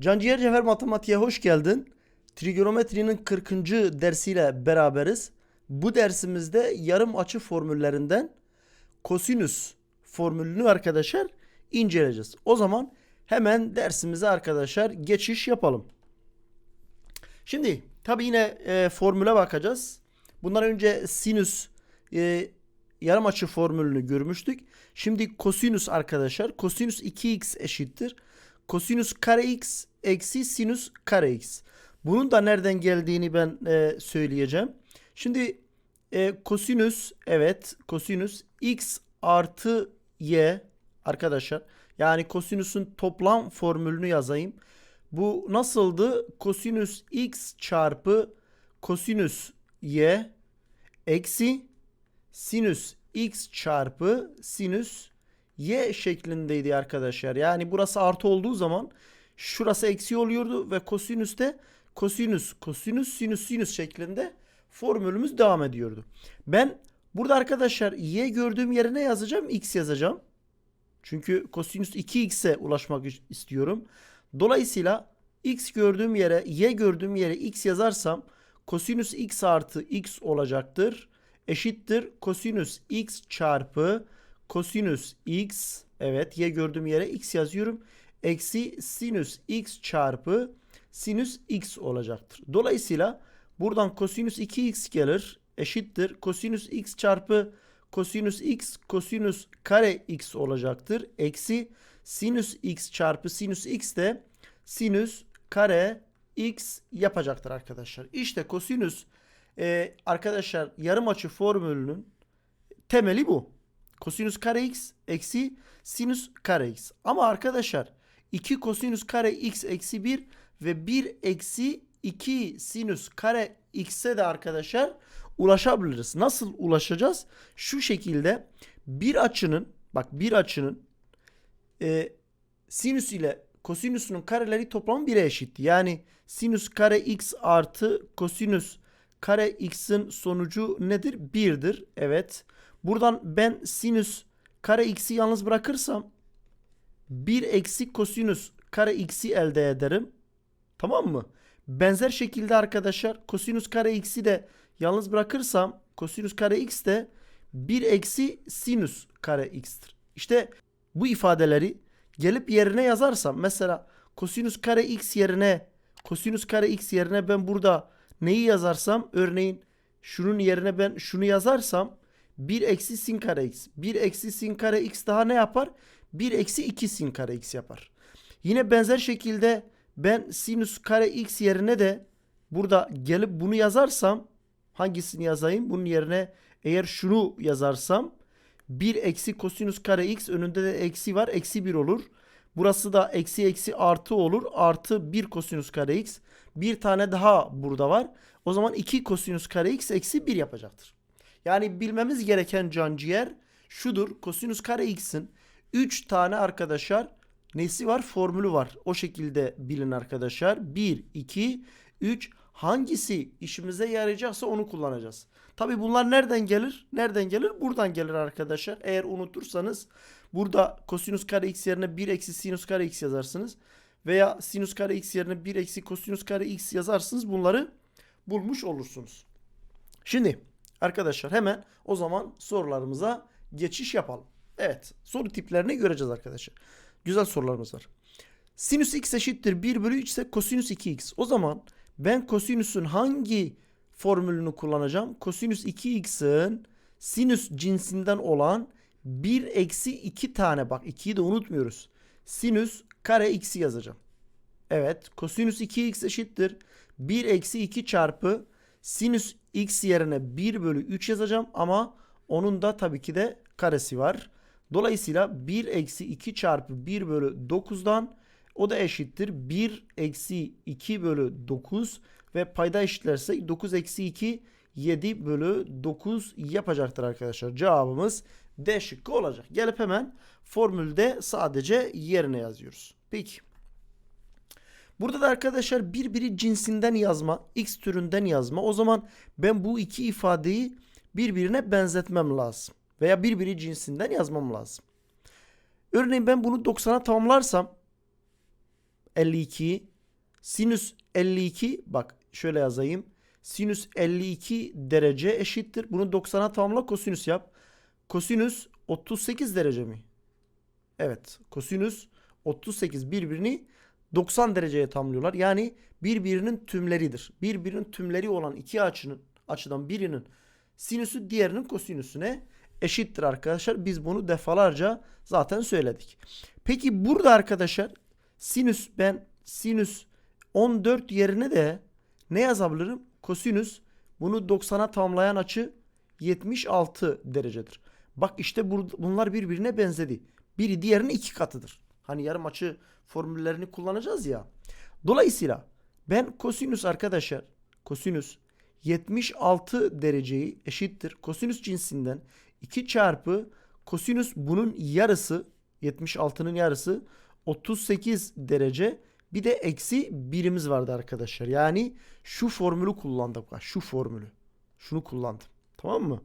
Canciğer Cevher Matematiğe hoş geldin. Trigonometrinin 40. dersiyle beraberiz. Bu dersimizde yarım açı formüllerinden kosinüs formülünü arkadaşlar inceleyeceğiz. O zaman hemen dersimize arkadaşlar geçiş yapalım. Şimdi tabi yine e, formüle bakacağız. Bundan önce sinüs e, yarım açı formülünü görmüştük. Şimdi kosinüs arkadaşlar. Kosinüs 2x eşittir. Kosinüs kare x eksi sinüs kare x. Bunun da nereden geldiğini ben e, söyleyeceğim. Şimdi e, kosinüs evet kosinüs x artı y arkadaşlar. Yani kosinüsün toplam formülünü yazayım. Bu nasıldı? Kosinüs x çarpı kosinüs y eksi sinüs x çarpı sinüs y şeklindeydi arkadaşlar. Yani burası artı olduğu zaman şurası eksi oluyordu ve kosinüs de kosinüs, kosinüs, sinüs, sinüs şeklinde formülümüz devam ediyordu. Ben burada arkadaşlar y gördüğüm yerine yazacağım? X yazacağım. Çünkü kosinüs 2x'e ulaşmak istiyorum. Dolayısıyla x gördüğüm yere y gördüğüm yere x yazarsam kosinüs x artı x olacaktır. Eşittir kosinüs x çarpı kosinüs x evet y gördüğüm yere x yazıyorum. Eksi sinüs x çarpı sinüs x olacaktır. Dolayısıyla buradan kosinüs 2x gelir eşittir. Kosinüs x çarpı kosinüs x kosinüs kare x olacaktır. Eksi sinüs x çarpı sinüs x de sinüs kare x yapacaktır arkadaşlar. İşte kosinüs e, arkadaşlar yarım açı formülünün temeli bu. Kosinüs kare x eksi sinüs kare x. Ama arkadaşlar 2 kosinüs kare x eksi 1 ve 1 eksi 2 sinüs kare x'e de arkadaşlar ulaşabiliriz. Nasıl ulaşacağız? Şu şekilde bir açının bak bir açının e, sinüs ile kosinüsünün kareleri toplamı 1'e eşit. Yani sinüs kare x artı kosinüs kare x'in sonucu nedir? 1'dir. Evet. Buradan ben sinüs kare x'i yalnız bırakırsam 1 eksi kosinüs kare x'i elde ederim. Tamam mı? Benzer şekilde arkadaşlar kosinüs kare x'i de yalnız bırakırsam kosinüs kare x de 1 eksi sinüs kare x'tir. İşte bu ifadeleri gelip yerine yazarsam mesela kosinüs kare x yerine kosinüs kare x yerine ben burada neyi yazarsam örneğin şunun yerine ben şunu yazarsam 1 eksi sin kare x. 1 eksi sin kare x daha ne yapar? 1 eksi 2 sin kare x yapar. Yine benzer şekilde ben sinüs kare x yerine de burada gelip bunu yazarsam hangisini yazayım? Bunun yerine eğer şunu yazarsam 1 eksi kosinüs kare x önünde de eksi var. Eksi 1 olur. Burası da eksi eksi artı olur. Artı 1 kosinüs kare x. Bir tane daha burada var. O zaman 2 kosinüs kare x eksi 1 yapacaktır. Yani bilmemiz gereken canciğer şudur. Kosinüs kare x'in 3 tane arkadaşlar nesi var? Formülü var. O şekilde bilin arkadaşlar. 1, 2, 3 hangisi işimize yarayacaksa onu kullanacağız. Tabi bunlar nereden gelir? Nereden gelir? Buradan gelir arkadaşlar. Eğer unutursanız burada kosinüs kare x yerine 1 eksi sinüs kare x yazarsınız. Veya sinüs kare x yerine 1 eksi kosinüs kare x yazarsınız. Bunları bulmuş olursunuz. Şimdi arkadaşlar hemen o zaman sorularımıza geçiş yapalım. Evet soru tiplerini göreceğiz arkadaşlar. Güzel sorularımız var. Sinüs x eşittir 1 bölü 3 ise kosinüs 2x. O zaman ben kosinüsün hangi formülünü kullanacağım? Kosinüs 2x'in sinüs cinsinden olan 1 eksi 2 tane bak 2'yi de unutmuyoruz. Sinüs kare x'i yazacağım. Evet kosinüs 2x eşittir 1 eksi 2 çarpı sinüs x yerine 1 bölü 3 yazacağım ama onun da tabii ki de karesi var. Dolayısıyla 1 eksi 2 çarpı 1 bölü 9'dan o da eşittir 1 eksi 2 bölü 9 ve payda eşitlerse 9 eksi 2 7 bölü 9 yapacaktır arkadaşlar. Cevabımız D şıkkı olacak. Gelip hemen formülde sadece yerine yazıyoruz. Peki. Burada da arkadaşlar birbiri cinsinden yazma, x türünden yazma. O zaman ben bu iki ifadeyi birbirine benzetmem lazım. Veya birbiri cinsinden yazmam lazım. Örneğin ben bunu 90'a tamamlarsam 52 sinüs 52 bak şöyle yazayım. Sinüs 52 derece eşittir. Bunu 90'a tamamla kosinüs yap. Kosinüs 38 derece mi? Evet. Kosinüs 38 birbirini 90 dereceye tamamlıyorlar. Yani birbirinin tümleridir. Birbirinin tümleri olan iki açının açıdan birinin sinüsü diğerinin kosinüsüne eşittir arkadaşlar. Biz bunu defalarca zaten söyledik. Peki burada arkadaşlar sinüs ben sinüs 14 yerine de ne yazabilirim? Kosinüs bunu 90'a tamamlayan açı 76 derecedir. Bak işte bur- bunlar birbirine benzedi. Biri diğerinin iki katıdır. Hani yarım açı formüllerini kullanacağız ya. Dolayısıyla ben kosinüs arkadaşlar kosinüs 76 dereceyi eşittir. Kosinüs cinsinden 2 çarpı kosinüs bunun yarısı 76'nın yarısı 38 derece bir de eksi birimiz vardı arkadaşlar. Yani şu formülü kullandık. Bak, Şu formülü. Şunu kullandım. Tamam mı?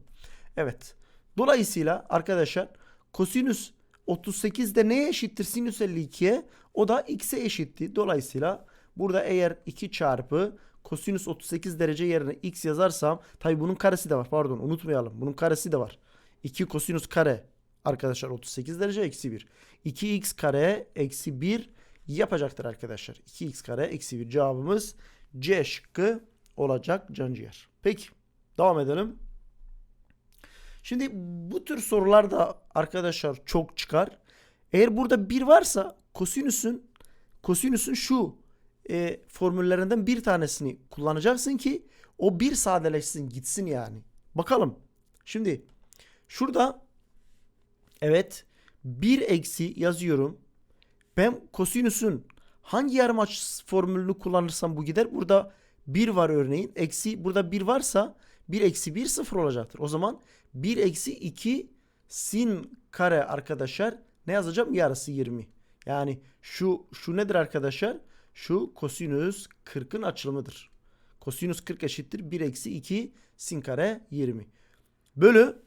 Evet. Dolayısıyla arkadaşlar kosinüs 38 de neye eşittir? Sinüs 52'ye. O da x'e eşitti. Dolayısıyla burada eğer 2 çarpı kosinüs 38 derece yerine x yazarsam tabi bunun karesi de var. Pardon unutmayalım. Bunun karesi de var. 2 kosinüs kare arkadaşlar 38 derece eksi 1. 2x kare eksi 1 yapacaktır arkadaşlar. 2x kare eksi 1 cevabımız C şıkkı olacak canciğer. Peki devam edelim. Şimdi bu tür sorular da arkadaşlar çok çıkar. Eğer burada 1 varsa kosinüsün kosinüsün şu e, formüllerinden bir tanesini kullanacaksın ki o bir sadeleşsin gitsin yani. Bakalım. Şimdi şurada evet 1 eksi yazıyorum. Ben kosinüsün hangi yarım açı formülünü kullanırsam bu gider. Burada 1 var örneğin. Eksi burada 1 varsa 1 eksi 1 sıfır olacaktır. O zaman 1 eksi 2 sin kare arkadaşlar ne yazacağım? Yarısı 20. Yani şu şu nedir arkadaşlar? Şu kosinüs 40'ın açılımıdır. Kosinüs 40 eşittir 1 eksi 2 sin kare 20. Bölü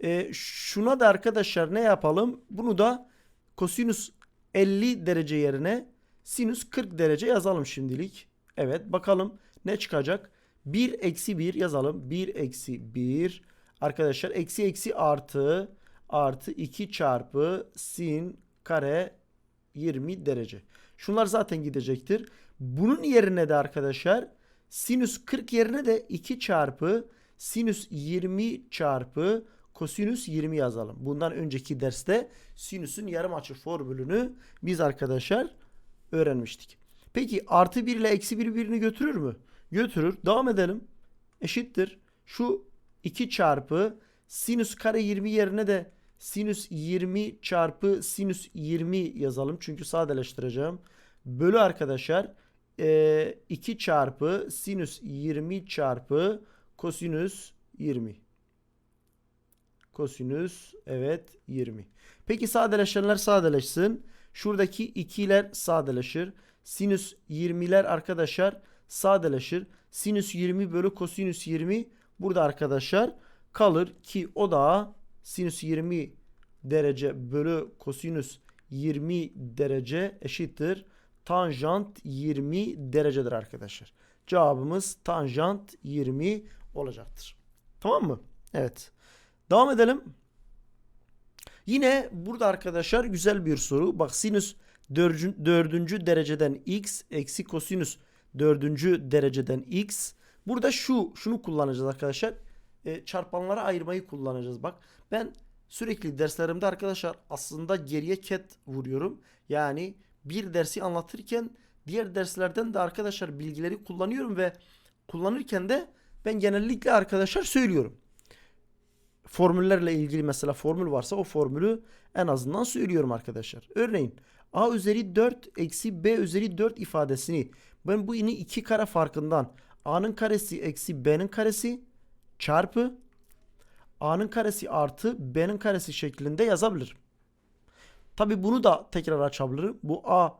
e, şuna da arkadaşlar ne yapalım? Bunu da kosinüs 50 derece yerine sinüs 40 derece yazalım şimdilik. Evet bakalım ne çıkacak? 1 eksi 1 yazalım. 1 eksi 1 arkadaşlar eksi eksi artı artı 2 çarpı sin kare 20 derece. Şunlar zaten gidecektir. Bunun yerine de arkadaşlar sinüs 40 yerine de 2 çarpı sinüs 20 çarpı kosinüs 20 yazalım. Bundan önceki derste sinüsün yarım açı formülünü biz arkadaşlar öğrenmiştik. Peki artı 1 ile eksi 1 birbirini götürür mü? Götürür. Devam edelim. Eşittir. Şu 2 çarpı sinüs kare 20 yerine de sinüs 20 çarpı sinüs 20 yazalım. Çünkü sadeleştireceğim. Bölü arkadaşlar 2 çarpı sinüs 20 çarpı kosinüs 20. Kosinüs evet 20. Peki sadeleşenler sadeleşsin. Şuradaki 2'ler sadeleşir. Sinüs 20'ler arkadaşlar sadeleşir. Sinüs 20 bölü kosinüs 20 burada arkadaşlar kalır ki o da sinüs 20 derece bölü kosinüs 20 derece eşittir. Tanjant 20 derecedir arkadaşlar. Cevabımız tanjant 20 olacaktır. Tamam mı? Evet. Devam edelim. Yine burada arkadaşlar güzel bir soru. Bak sinüs dördüncü, dördüncü dereceden x eksi kosinüs dördüncü dereceden x. Burada şu şunu kullanacağız arkadaşlar. E, çarpanlara ayırmayı kullanacağız. Bak ben sürekli derslerimde arkadaşlar aslında geriye ket vuruyorum. Yani bir dersi anlatırken diğer derslerden de arkadaşlar bilgileri kullanıyorum ve kullanırken de ben genellikle arkadaşlar söylüyorum formüllerle ilgili mesela formül varsa o formülü en azından söylüyorum arkadaşlar. Örneğin a üzeri 4 eksi b üzeri 4 ifadesini ben bu ini iki kare farkından a'nın karesi eksi b'nin karesi çarpı a'nın karesi artı b'nin karesi şeklinde yazabilirim. Tabi bunu da tekrar açabilirim. Bu a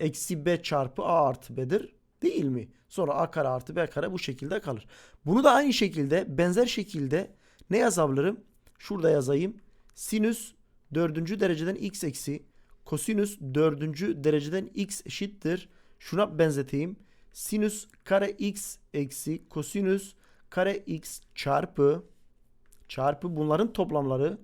eksi b çarpı a artı b'dir. Değil mi? Sonra a kare artı b kare bu şekilde kalır. Bunu da aynı şekilde benzer şekilde ne yazabilirim? Şurada yazayım. Sinüs dördüncü dereceden x eksi Kosinüs dördüncü dereceden x eşittir. Şuna benzeteyim. Sinüs kare x eksi kosinüs kare x çarpı çarpı bunların toplamları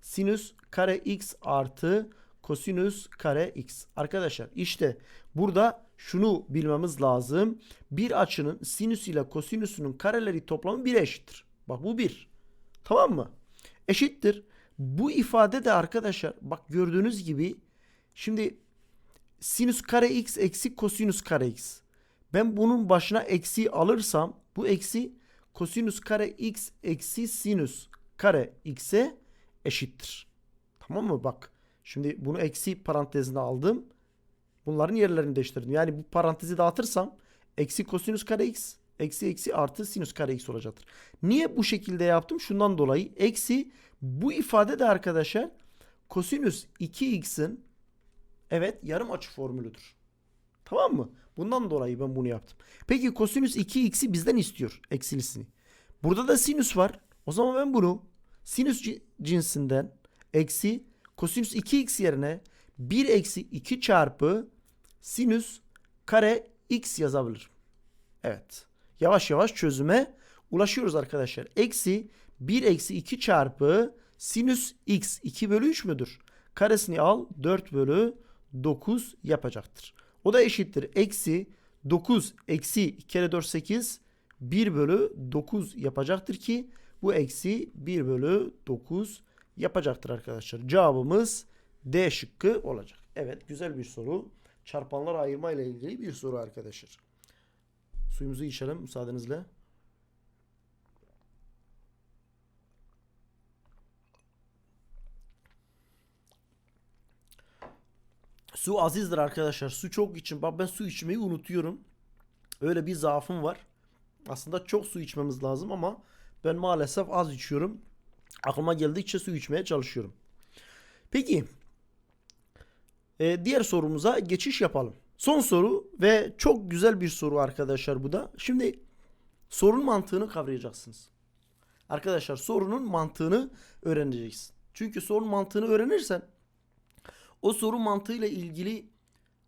sinüs kare x artı kosinüs kare x. Arkadaşlar işte burada şunu bilmemiz lazım. Bir açının sinüs ile kosinüsünün kareleri toplamı 1'e eşittir. Bak bu 1. Tamam mı? Eşittir. Bu ifade de arkadaşlar bak gördüğünüz gibi şimdi sinüs kare x eksi kosinüs kare x. Ben bunun başına eksi alırsam bu eksi kosinüs kare x eksi sinüs kare x'e eşittir. Tamam mı? Bak. Şimdi bunu eksi parantezine aldım. Bunların yerlerini değiştirdim. Yani bu parantezi dağıtırsam eksi kosinüs kare x eksi eksi artı sinüs kare x olacaktır. Niye bu şekilde yaptım? Şundan dolayı eksi bu ifade de arkadaşlar kosinüs 2x'in evet yarım açı formülüdür. Tamam mı? Bundan dolayı ben bunu yaptım. Peki kosinüs 2x'i bizden istiyor eksilisini. Burada da sinüs var. O zaman ben bunu sinüs ci- cinsinden eksi kosinüs 2x yerine 1 eksi 2 çarpı sinüs kare x yazabilirim. Evet. Yavaş yavaş çözüme ulaşıyoruz arkadaşlar. Eksi 1 eksi 2 çarpı sinüs x 2 bölü 3 müdür? Karesini al 4 bölü 9 yapacaktır. O da eşittir. Eksi 9 eksi 2 kere 4 8 1 bölü 9 yapacaktır ki bu eksi 1 bölü 9 yapacaktır arkadaşlar. Cevabımız D şıkkı olacak. Evet güzel bir soru. Çarpanlar ayırma ile ilgili bir soru arkadaşlar. Suyumuzu içelim müsaadenizle. Su azizdir arkadaşlar. Su çok için. Bak ben su içmeyi unutuyorum. Öyle bir zaafım var. Aslında çok su içmemiz lazım ama ben maalesef az içiyorum. Aklıma geldikçe su içmeye çalışıyorum. Peki. Ee, diğer sorumuza geçiş yapalım. Son soru ve çok güzel bir soru arkadaşlar bu da. Şimdi sorunun mantığını kavrayacaksınız. Arkadaşlar sorunun mantığını öğreneceksin. Çünkü sorunun mantığını öğrenirsen o soru mantığıyla ilgili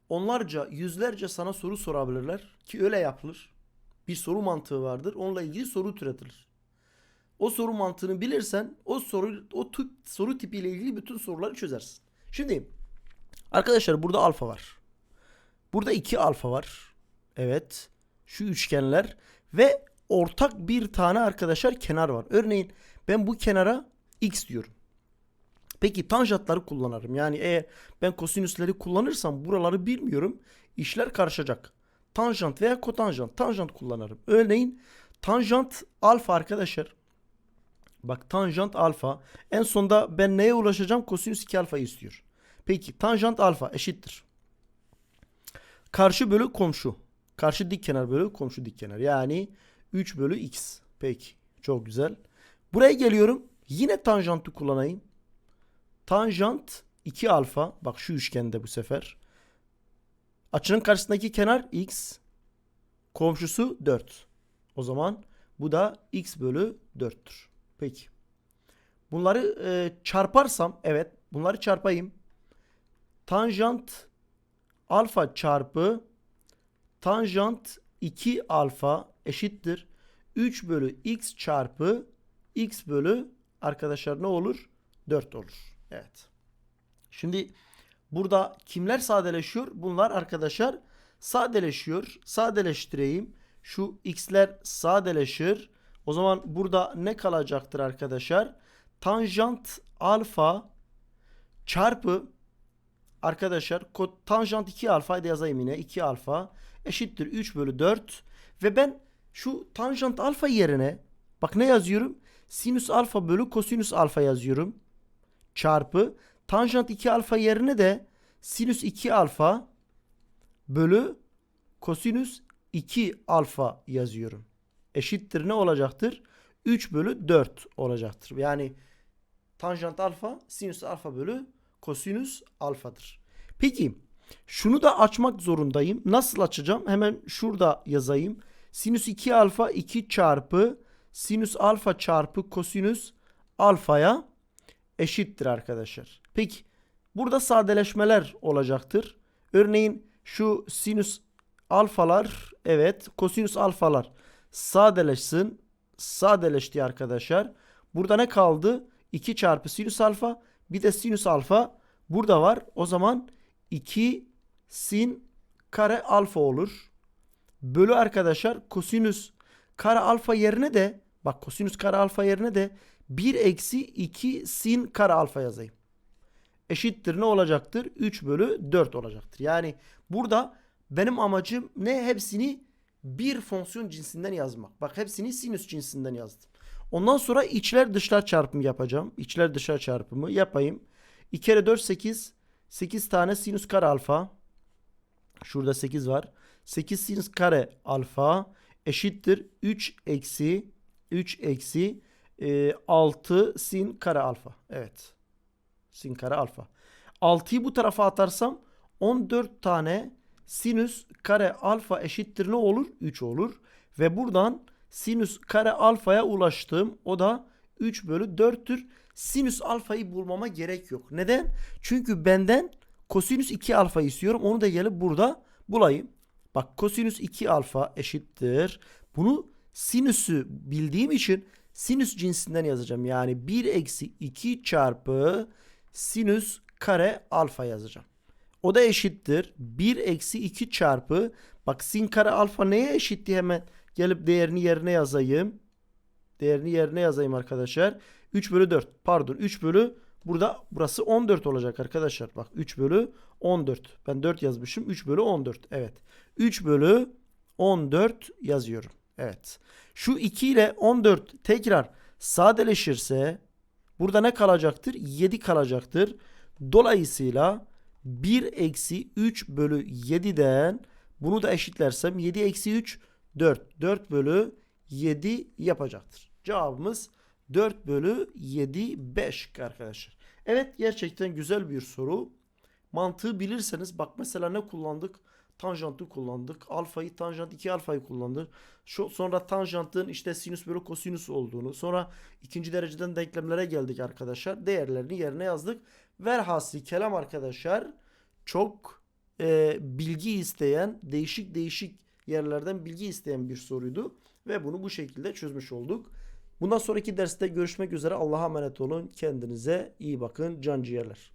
onlarca, yüzlerce sana soru sorabilirler ki öyle yapılır. Bir soru mantığı vardır. Onunla ilgili soru türetilir. O soru mantığını bilirsen o soru o tip, soru tipiyle ilgili bütün soruları çözersin. Şimdi arkadaşlar burada alfa var. Burada iki alfa var. Evet. Şu üçgenler ve ortak bir tane arkadaşlar kenar var. Örneğin ben bu kenara x diyorum. Peki tanjantları kullanırım. Yani eğer ben kosinüsleri kullanırsam buraları bilmiyorum. İşler karışacak. Tanjant veya kotanjant. Tanjant kullanırım. Örneğin tanjant alfa arkadaşlar. Bak tanjant alfa. En sonda ben neye ulaşacağım? Kosinüs 2 alfa istiyor. Peki tanjant alfa eşittir. Karşı bölü komşu. Karşı dik kenar bölü komşu dik kenar. Yani 3 bölü x. Peki. Çok güzel. Buraya geliyorum. Yine tanjantı kullanayım. Tanjant 2 alfa. Bak şu üçgende bu sefer. Açının karşısındaki kenar x. Komşusu 4. O zaman bu da x bölü 4'tür. Peki. Bunları e, çarparsam evet bunları çarpayım. Tanjant alfa çarpı tanjant 2 alfa eşittir. 3 bölü x çarpı x bölü arkadaşlar ne olur? 4 olur. Evet. Şimdi burada kimler sadeleşiyor? Bunlar arkadaşlar sadeleşiyor. Sadeleştireyim. Şu x'ler sadeleşir. O zaman burada ne kalacaktır arkadaşlar? Tanjant alfa çarpı arkadaşlar tanjant 2 alfayı da yazayım yine 2 alfa eşittir 3 bölü 4 ve ben şu tanjant alfa yerine bak ne yazıyorum? Sinüs alfa bölü kosinüs alfa yazıyorum. Çarpı tanjant 2 alfa yerine de sinüs 2 alfa bölü kosinüs 2 alfa yazıyorum. Eşittir ne olacaktır? 3 bölü 4 olacaktır. Yani tanjant alfa sinüs alfa bölü kosinüs alfadır. Peki şunu da açmak zorundayım. Nasıl açacağım? Hemen şurada yazayım. Sinüs 2 alfa 2 çarpı sinüs alfa çarpı kosinüs alfaya eşittir arkadaşlar. Peki Burada sadeleşmeler olacaktır. Örneğin şu sinüs alfalar evet kosinüs alfalar sadeleşsin. Sadeleşti arkadaşlar. Burada ne kaldı? 2 çarpı sinüs alfa bir de sinüs alfa burada var. O zaman 2 sin kare alfa olur. Bölü arkadaşlar kosinüs kare alfa yerine de bak kosinüs kare alfa yerine de 1 eksi 2 sin kare alfa yazayım. Eşittir ne olacaktır? 3 bölü 4 olacaktır. Yani burada benim amacım ne? Hepsini bir fonksiyon cinsinden yazmak. Bak hepsini sinüs cinsinden yazdım. Ondan sonra içler dışlar çarpımı yapacağım. İçler dışlar çarpımı yapayım. 2 kere 4 8. 8 tane sinüs kare alfa. Şurada 8 var. 8 sinüs kare alfa eşittir 3 eksi 3 eksi e, 6 sin kare alfa. Evet. Sin kare alfa. 6'yı bu tarafa atarsam 14 tane sinüs kare alfa eşittir ne olur? 3 olur. Ve buradan sinüs kare alfaya ulaştım. O da 3 bölü 4'tür. Sinüs alfayı bulmama gerek yok. Neden? Çünkü benden kosinüs 2 alfa istiyorum. Onu da gelip burada bulayım. Bak kosinüs 2 alfa eşittir. Bunu sinüsü bildiğim için sinüs cinsinden yazacağım. Yani 1 eksi 2 çarpı sinüs kare alfa yazacağım. O da eşittir. 1 eksi 2 çarpı bak sin kare alfa neye eşitti hemen gelip değerini yerine yazayım. Değerini yerine yazayım arkadaşlar. 3 bölü 4 pardon 3 bölü burada burası 14 olacak arkadaşlar. Bak 3 bölü 14 ben 4 yazmışım 3 bölü 14 evet. 3 bölü 14 yazıyorum. Evet. Şu 2 ile 14 tekrar sadeleşirse burada ne kalacaktır? 7 kalacaktır. Dolayısıyla 1 eksi 3 bölü 7'den bunu da eşitlersem 7 eksi 3 4. 4 bölü 7 yapacaktır. Cevabımız 4 bölü 7 5 arkadaşlar. Evet gerçekten güzel bir soru. Mantığı bilirseniz bak mesela ne kullandık? Tanjantı kullandık. Alfayı tanjant 2 alfayı kullandık. Şu, sonra tanjantın işte sinüs bölü kosinüs olduğunu. Sonra ikinci dereceden denklemlere geldik arkadaşlar. Değerlerini yerine yazdık. Velhasıl kelam arkadaşlar çok e, bilgi isteyen değişik değişik yerlerden bilgi isteyen bir soruydu. Ve bunu bu şekilde çözmüş olduk. Bundan sonraki derste görüşmek üzere. Allah'a emanet olun. Kendinize iyi bakın. Can ciğerler.